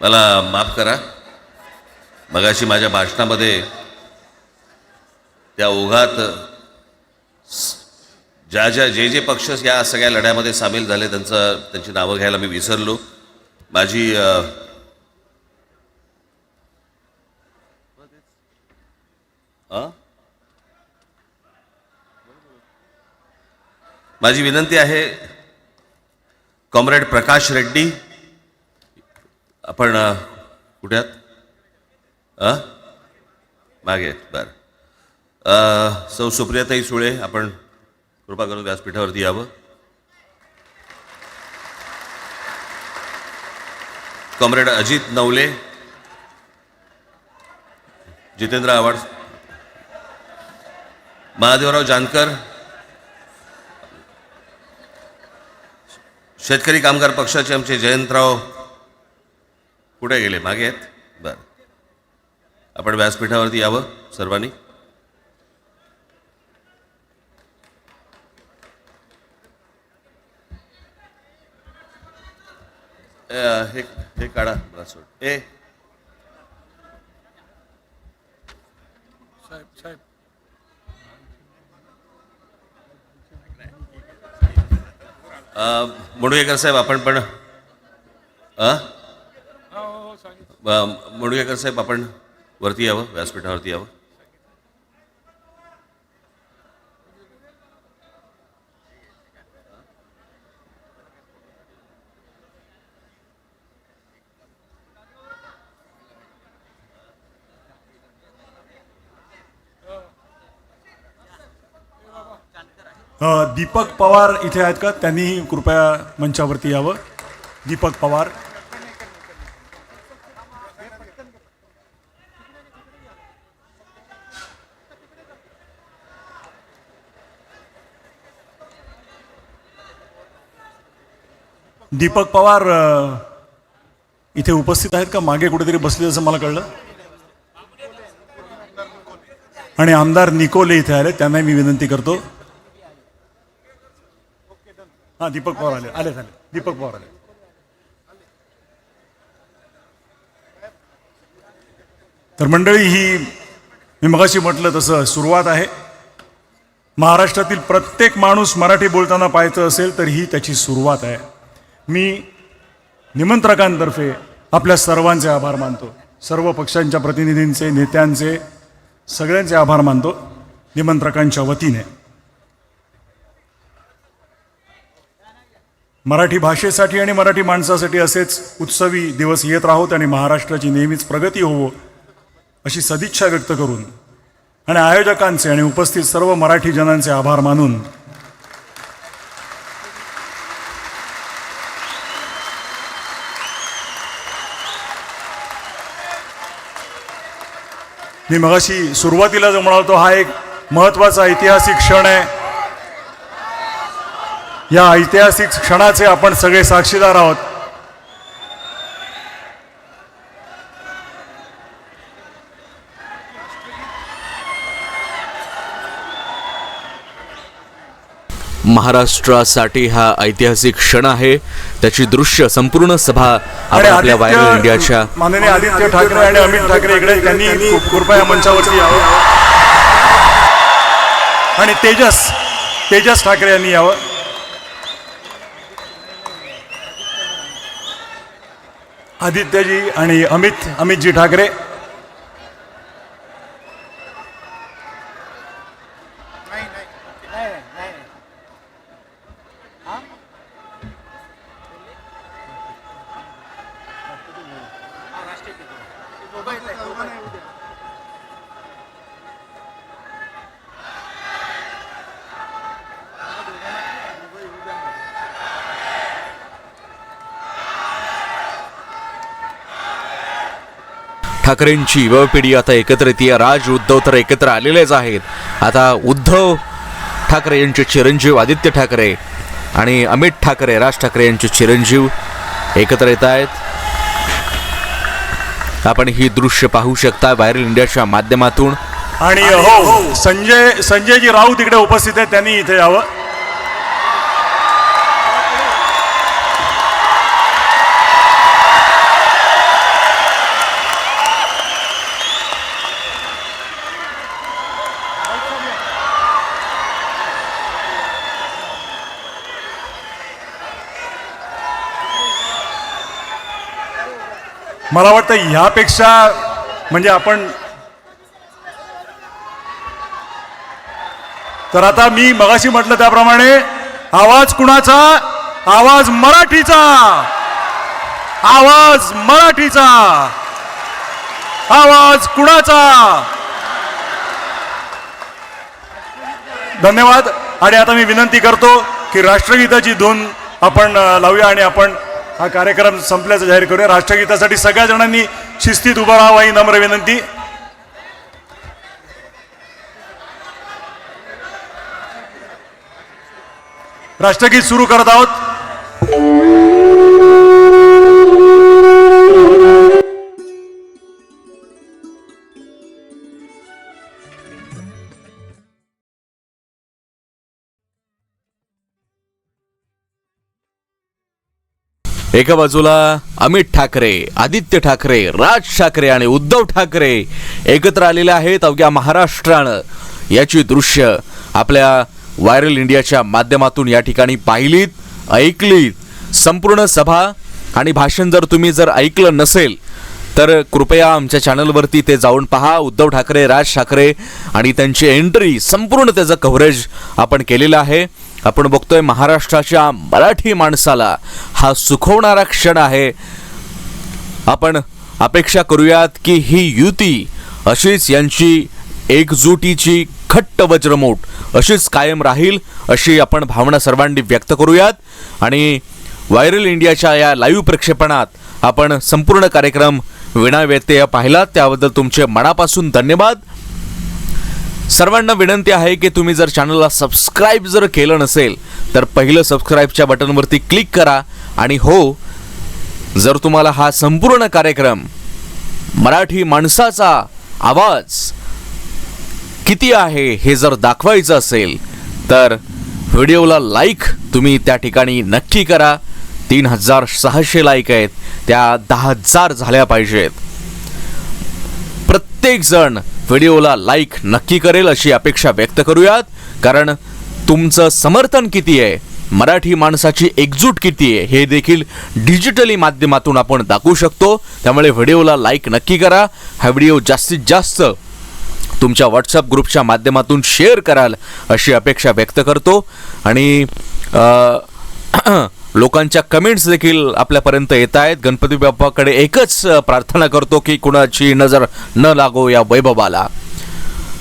मला माफ करा. मगाशी माझ्या भाषणामध्ये त्या ओघात ज्या ज्या जे जे पक्ष या सगळ्या लढ्यामध्ये सामील झाले त्यांचं त्यांची नावं घ्यायला मी विसरलो. माझी माझी विनंती आहे कॉम्रेड प्रकाश रेड्डी आपण अ, कुठे मागे आहेत, बरं सौ सुप्रियाताई सुळे आपण कृपा करून व्यासपीठावरती यावं. कॉम्रेड अजित नवले. जितेंद्र आव्हाड. महादेवराव जानकर. शेतकरी कामगार पक्षाचे आमचे जयंतराव कुठे गेले? मागे आहेत? बरं. आपण व्यासपीठावरती यावं सर्वांनी? हे हे काढा मला सोड ए. साहेब साहेब. अ, मुडगेकर साहेब आपण पण अ? हो मुडगेकर साहेब आपण वरती यावं व्यासपीठावरती यावं. दीपक पवार इथे आहेत का? त्यांनी कृपया मंचावरती यावं. दीपक पवार. दीपक पवार इथे उपस्थित आहेत का? मागे कुठेतरी बसले असं मला कळलं. आणि आमदार निकोले इथे आले त्यांना मी विनंती करतो. हा दीपक पवार आले. आले झाले दीपक पवार आले तर मंडळी ही मी मगाशी म्हटलं तसं सुरुवात आहे. महाराष्ट्रातील प्रत्येक माणूस मराठी बोलताना पाहायचं असेल तर ही त्याची सुरुवात आहे. मी निमंत्रकांतर्फे आपल्या सर्वांचे आभार मानतो. सर्व पक्षांच्या प्रतिनिधींचे नेत्यांचे सगळ्यांचे आभार मानतो निमंत्रकांच्या वतीने. मराठी भाषेसाठी आणि मराठी माणसासाठी असेच उत्सवी दिवस येत राहोत आणि महाराष्ट्राची नेहमीच प्रगती होवो अशी सदिच्छा व्यक्त करून आणि आयोजकांचे आणि उपस्थित सर्व मराठी जनांचे आभार मानून मी मगाशी सुरुवातीला जो म्हणालो हा एक महत्त्वाचा ऐतिहासिक क्षण आहे. या ऐतिहासिक क्षणाचे आपण सगळे साक्षीदार आहोत. महाराष्ट्रासाठी हा ऐतिहासिक क्षण आहे. त्याची दृश्य संपूर्ण सभा आपण आपल्या व्हायरल आदित्य- इंडियाच्या माननीय आदित्य ठाकरे आणि अमित ठाकरे इकडे. त्यांनी कृपया मंचावरती यावं. आणि तेजस तेजस ठाकरे यांनी यावं. आदित्यजी आणि अमित अमितजी ठाकरे. ठाकरेंची युवा पिढी आता एकत्र येते. राज उद्धव तर एकत्र आलेलेच आहेत. आता उद्धव ठाकरे यांचे चिरंजीव आदित्य ठाकरे आणि अमित ठाकरे राज ठाकरे यांचे चिरंजीव एकत्र येत आहेत. आपण ही दृश्य पाहू शकता व्हायरल इंडियाच्या माध्यमातून. आणि हो संजय संजयजी राऊत इकडे उपस्थित आहेत. त्यांनी इथे यावं. मला वाटतं ह्यापेक्षा म्हणजे आपण तर आता मी मगाशी म्हटलं त्याप्रमाणे आवाज कुणाचा? आवाज मराठीचा! आवाज मराठीचा! आवाज कुणाचा? धन्यवाद. आणि आता मी विनंती करतो की राष्ट्रगीताची धून आपण लावूया आणि आपण हा कार्यक्रम संपल्याचं जाहीर करूया. राष्ट्रगीतासाठी सगळ्या जणांनी शिस्तीत उभं राहावं ही नम्र विनंती. राष्ट्रगीत सुरू करत आहोत. एका बाजूला अमित ठाकरे आदित्य ठाकरे राज ठाकरे आणि उद्धव ठाकरे एकत्र आलेले आहेत अवघ्या महाराष्ट्रानं. याची दृश्य आपल्या व्हायरल इंडियाच्या माध्यमातून या ठिकाणी पाहिलीत ऐकलीत. संपूर्ण सभा आणि भाषण जर तुम्ही जर ऐकलं नसेल तर कृपया आमच्या चॅनलवरती ते जाऊन पहा. उद्धव ठाकरे राज ठाकरे आणि त्यांची एंट्री संपूर्ण त्याचं कव्हरेज आपण केलेलं आहे. आपण बघतोय महाराष्ट्राच्या मराठी माणसाला हा सुखवणारा क्षण आहे. आपण अपेक्षा करूयात की ही युती अशीच यांची एकजुटीची खट्ट वज्रमोट अशीच कायम राहील अशी आपण भावना सर्वांनी व्यक्त करूयात. आणि व्हायरल इंडियाच्या या लाईव्ह प्रक्षेपणात आपण संपूर्ण कार्यक्रम विणाव्यत्यय पाहिलात. त्याबद्दल तुमचे मनापासून धन्यवाद. सर्वांना विनंती आहे की तुम्ही जर चॅनलला सबस्क्राईब जर केलं नसेल तर पहिलं सबस्क्राईबच्या बटनवरती क्लिक करा आणि हो जर तुम्हाला हा संपूर्ण कार्यक्रम मराठी माणसाचा आवाज किती आहे हे जर दाखवायचं असेल तर व्हिडिओला लाईक तुम्ही त्या ठिकाणी नक्की करा. तीन हजार सहाशे लाईक आहेत त्या दहा हजार झाल्या पाहिजेत. प्रत्येकजण व्हिडिओला लाईक नक्की करेल अशी अपेक्षा व्यक्त करूयात. कारण तुमचं समर्थन किती आहे? मराठी माणसाची एकजूट किती आहे? हे देखील डिजिटली माध्यमातून आपण दाखवू शकतो. त्यामुळे व्हिडिओला लाईक नक्की करा. हा व्हिडिओ जास्तीत जास्त तुमच्या व्हॉट्सअप ग्रुपच्या माध्यमातून शेअर कराल अशी अपेक्षा व्यक्त करतो. आणि लोकांच्या कमेंट्स देखील आपल्यापर्यंत येत आहेत. गणपती बाप्पाकडे एकच प्रार्थना करतो की कुणाची नजर न लागो या वैभवाला.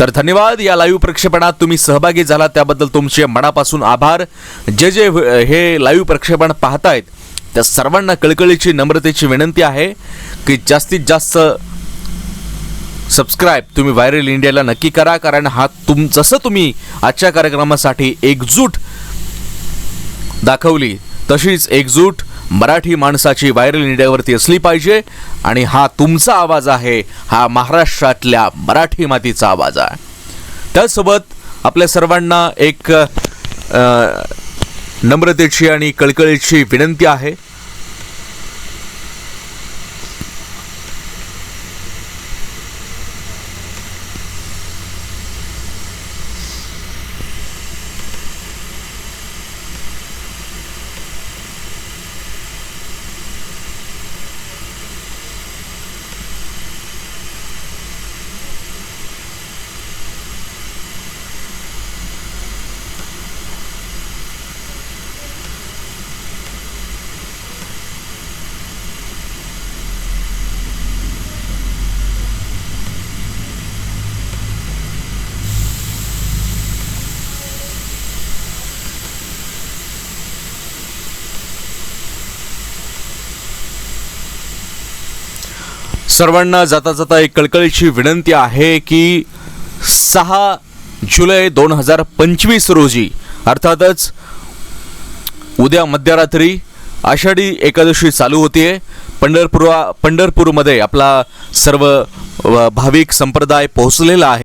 तर धन्यवाद. या लाईव्ह प्रक्षेपणात तुम्ही सहभागी झाला त्याबद्दल तुमचे मनापासून आभार. जे जे हे लाईव्ह प्रक्षेपण पाहतायत त्या सर्वांना कळकळीची नम्रतेची विनंती आहे की जास्तीत जास्त सबस्क्राईब तुम्ही व्हायरल इंडियाला नक्की करा. कारण हा तुम जसं तुम्ही आजच्या कार्यक्रमासाठी एकजूट दाखवली तशीच एकजूट मराठी माणसाची व्हायरल इंडियावरती असली पाहिजे. आणि हा तुमचा आवाज आहे हा महाराष्ट्रातल्या मराठी मातीचा आवाज आहे. त्याचसोबत आपल्या सर्वांना एक नम्रतेची आणि कळकळीची विनंती आहे. सर्वांना जाता जाता एक कळकळीची विनंती आहे की सहा जुलै दोन हजार पंचवीस रोजी अर्थातच उद्या मध्यरात्री आषाढी एकादशी चालू होतीये. पंढरपूर पंढरपूरमध्ये आपला सर्व भाविक संप्रदाय पोहोचलेला आहे.